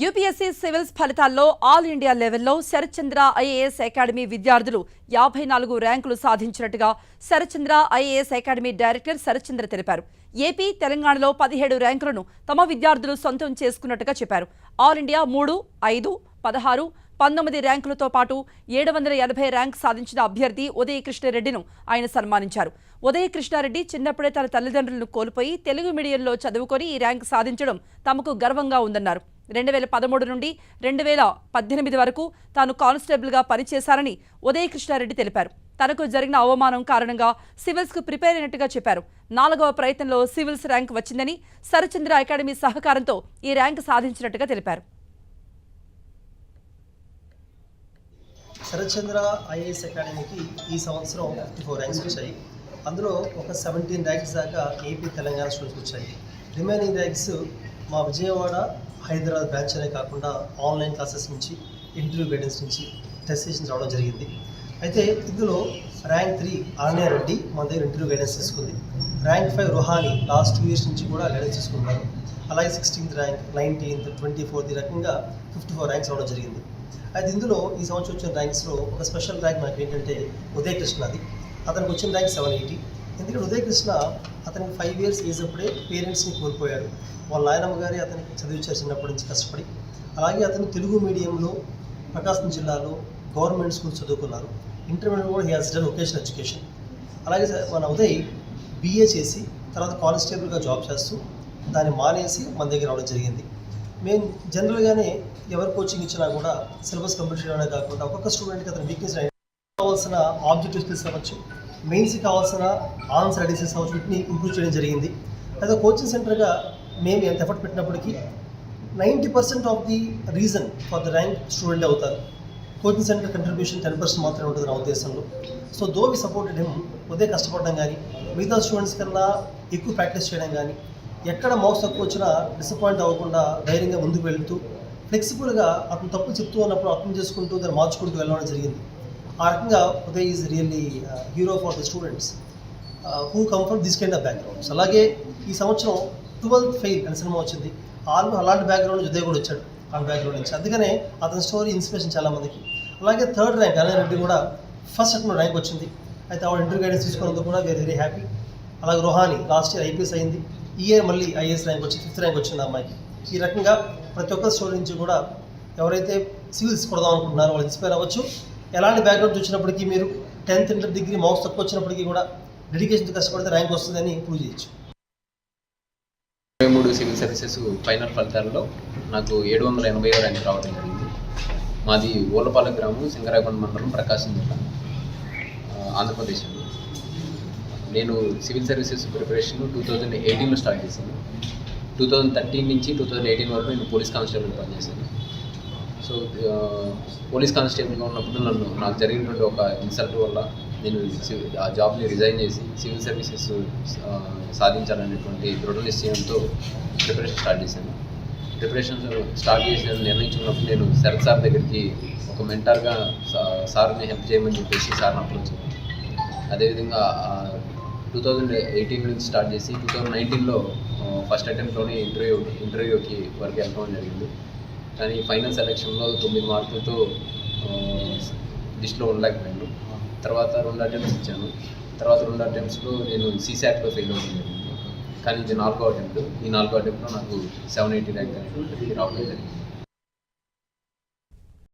UPSC civils ఫలితాల్లో all India లెవెల్లో Sarathchandra IAS academy విద్యార్థులు యాభై నాలుగు ర్యాంకులు సాధించినట్టుగా Sarathchandra IAS academy director Sarathchandra తెలిపారు. ఏపీ తెలంగాణలో పదిహేడు ర్యాంకులను తమ విద్యార్థులు సొంతం చేసుకున్నట్టుగా చెప్పారు. ఆల్ ఇండియా మూడు ఐదు పదహారు పంతొమ్మిది ర్యాంకులతో పాటు ఏడు వందల ఎనభై ర్యాంక్ సాధించిన అభ్యర్థి ఉదయకృష్ణారెడ్డిను ఆయన సన్మానించారు. ఉదయకృష్ణారెడ్డి చిన్నప్పుడే తన తల్లిదండ్రులను కోల్పోయి తెలుగు మీడియంలో చదువుకొని ఈ ర్యాంక్ సాధించడం తమకు గర్వంగా ఉందన్నారు. రెండు వేల పదమూడు నుండి రెండు వేల పద్దెనిమిది వరకు తాను కానిస్టేబుల్గా పనిచేశారని ఉదయ కృష్ణారెడ్డి తెలిపారు. తనకు జరిగిన అవమానం కారణంగా సివిల్స్కు ప్రిపేర్ అయినట్టుగా చెప్పారు. నాలుగవ ప్రయత్నంలో సివిల్స్ ర్యాంక్ వచ్చిందని సరచంద్ర అకాడమీ సహకారంతో ఈ ర్యాంక్ సాధించినట్టుగా తెలిపారు. శరత్చంద్ర ఐఏఎస్ అకాడమీకి ఈ సంవత్సరం ఫిఫ్టీ ఫోర్ ర్యాంక్స్ వచ్చాయి. అందులో ఒక సెవెంటీన్ ర్యాంక్స్ దాకా ఏపీ తెలంగాణ స్టూడెంట్స్ వచ్చాయి. రిమైనింగ్ ర్యాంక్స్ మా విజయవాడ హైదరాబాద్ బ్రాంచ్ అనే కాకుండా ఆన్లైన్ క్లాసెస్ నుంచి ఇంటర్వ్యూ గైడెన్స్ నుంచి టెస్ట్ సెషన్స్ రావడం జరిగింది. అయితే ఇందులో ర్యాంక్ త్రీ ఆర్నే రెడ్డి మన దగ్గర ఇంటర్వ్యూ గైడెన్స్ తీసుకుంది. Rank five Ruhani last two years నుంచి కూడా గైడెన్స్ తీసుకుంటున్నారు. అలాగే sixteenth rank nineteenth twenty fourth ఈ రకంగా ఫిఫ్టీ ఫోర్ ర్యాంక్స్ రావడం జరిగింది. అయితే ఇందులో ఈ సంవత్సరం వచ్చిన ర్యాంక్స్లో ఒక స్పెషల్ ర్యాంక్ మనకి ఏంటంటే ఉదయ్ కృష్ణది అతనికి వచ్చిన ర్యాంక్ సెవెన్ ఎయిటీ. ఎందుకంటే ఉదయ్ కృష్ణ అతనికి ఫైవ్ ఇయర్స్ ఏజ్ అప్పుడే పేరెంట్స్ని కోల్పోయాడు. వాళ్ళ నాయనమ్మ గారి అతనికి చదివించారు చిన్నప్పటి నుంచి కష్టపడి అలాగే అతను తెలుగు మీడియంలో ప్రకాశం జిల్లాలో గవర్నమెంట్ స్కూల్ చదువుకున్నారు. ఇంటర్మీడియట్ కూడా he has done vocational education అలాగే మన ఉదయ్ బీఏ చేసి తర్వాత కానిస్టేబుల్గా జాబ్ చేస్తూ దాన్ని మానేసి మన దగ్గర రావడం జరిగింది. మేము జనరల్గానే ఎవరు కోచింగ్ ఇచ్చినా కూడా సిలబస్ కంప్లీట్ చేయడమే కాకుండా ఒక్కొక్క స్టూడెంట్కి అతని వీక్నెస్ కావాల్సిన ఆబ్జెక్టివ్స్ స్కిల్స్ మెయిన్స్కి కావాల్సిన ఆన్సర్ అడిసెస్ అవ్వచ్చు ఇంప్రూవ్ చేయడం జరిగింది. అది కోచింగ్ సెంటర్గా మేము ఎంత effort పెట్టినప్పటికీ ninety percent of the reason for the rank student అవుతారు. Coaching centre contribution ten percent మాత్రమే ఉంటుంది నా ఉద్దేశంలో. So though we supported him ఉదయం కష్టపడడం కానీ మిగతా స్టూడెంట్స్ కన్నా ఎక్కువ ప్రాక్టీస్ చేయడం కానీ ఎక్కడ మార్క్స్ తక్కువ వచ్చినా డిసప్పాయింట్ అవ్వకుండా ధైర్యంగా ముందుకు వెళ్తూ ఫ్లెక్సిబుల్గా అతను తప్పు చెప్తూ ఉన్నప్పుడు అర్థం చేసుకుంటూ దాన్ని మార్చుకుంటూ వెళ్ళడం జరిగింది. ఆ రకంగా Uday is really hero for the students who come from this kind of backgrounds అలాగే ఈ సంవత్సరం ట్వెల్త్ ఫెయిల్ అనే సినిమా వచ్చింది. ఆల్మో అలాంటి బ్యాక్గ్రౌండ్ ఉదయ్ కూడా వచ్చాడు. ఆ బ్యాక్గ్రౌండ్ నుంచి. అందుకనే అతని స్టోరీ ఇన్స్పిరేషన్ చాలా మందికి. అలాగే థర్డ్ ర్యాంక్ అనే రెడ్డి కూడా ఫస్ట్ అటెంప్ట్ ర్యాంక్ వచ్చింది. అయితే ఆవిడ ఇంటర్ గైడెన్స్ తీసుకున్నందుకు కూడా వేరే వెరీ హ్యాపీ అలాగే రోహాని లాస్ట్ ఇయర్ ఐపీఎస్ అయింది. ఈ ఇయర్ మళ్ళీ ఐఏఎస్ ర్యాంక్ వచ్చి ఫిఫ్త్ ర్యాంక్ వచ్చింది అమ్మాయికి. ఈ రకంగా ప్రతి ఒక్క స్టోరీ నుంచి కూడా ఎవరైతే సివిల్స్ కొడదాం అనుకుంటున్నారో వాళ్ళు ఇన్స్పైర్ అవ్వచ్చు. ఎలాంటి బ్యాక్గ్రౌండ్ వచ్చినప్పటికీ మీరు టెన్త్ ఇంటర్ డిగ్రీ మౌస్ తక్కువ వచ్చినప్పటికీ కూడా డెడికేషన్ కష్టపడితే ర్యాంక్ వస్తుందని ప్రూవ్ చేయొచ్చు. ఇరవై మూడు సివిల్ సర్వీసెస్ ఫైనల్ ఫలితాల్లో నాకు ఏడు వందల ఎనభై ర్యాంక్ రావడం జరిగింది. మాది ఓలపాలెం గ్రామం సింగరాకొండ మండలం ప్రకాశం జిల్లా ఆంధ్రప్రదేశ్ అండి నేను civil services preparation two thousand ఎయిటీన్లో స్టార్ట్ చేశాను. టూ థౌజండ్ థర్టీన్ నుంచి టూ థౌజండ్ ఎయిటీన్ వరకు నేను పోలీస్ కానిస్టేబుల్ పనిచేశాను. సో పోలీస్ కానిస్టేబుల్గా ఉన్నప్పుడు నన్ను నాకు జరిగినటువంటి ఒక ఇన్సల్ట్ వల్ల నేను ఆ జాబ్ని రిజైన్ చేసి సివిల్ సర్వీసెస్ సాధించాలనేటువంటి దృఢ నిశ్చయంతో ప్రిపరేషన్ స్టార్ట్ చేశాను. ప్రిపరేషన్ స్టార్ట్ చేసిన నిర్ణయించుకున్నప్పుడు నేను శరత్ సార్ దగ్గరికి ఒక మెంటర్గా సార్ని హెల్ప్ చేయమని చెప్పేసి సార్ని అప్రోచ్ అదేవిధంగా టూ థౌజండ్ ఎయిటీన్ నుంచి స్టార్ట్ చేసి టూ థౌజండ్ నైన్టీన్లో ఫస్ట్ అటెంప్ట్లోనే ఇంటర్వ్యూ ఇంటర్వ్యూకి వరకు వెళ్ళడం జరిగింది. కానీ ఫైనల్ సెలెక్షన్లో తొమ్మిది మార్కులతో లిస్ట్లో ఉండలేకపోయాను. తర్వాత రెండు అటెంప్ట్స్ ఇచ్చాను. తర్వాత రెండు అటెంప్ట్స్లో నేను సీసాట్లో ఫెయిల్ అవుతుంది కానీ ఇది నాలుగో అటెంప్ట్. ఈ నాలుగో అటెంప్ట్లో నాకు సెవెన్ ఎయిటీ ర్యాంక్ అనేది రావడం జరిగింది.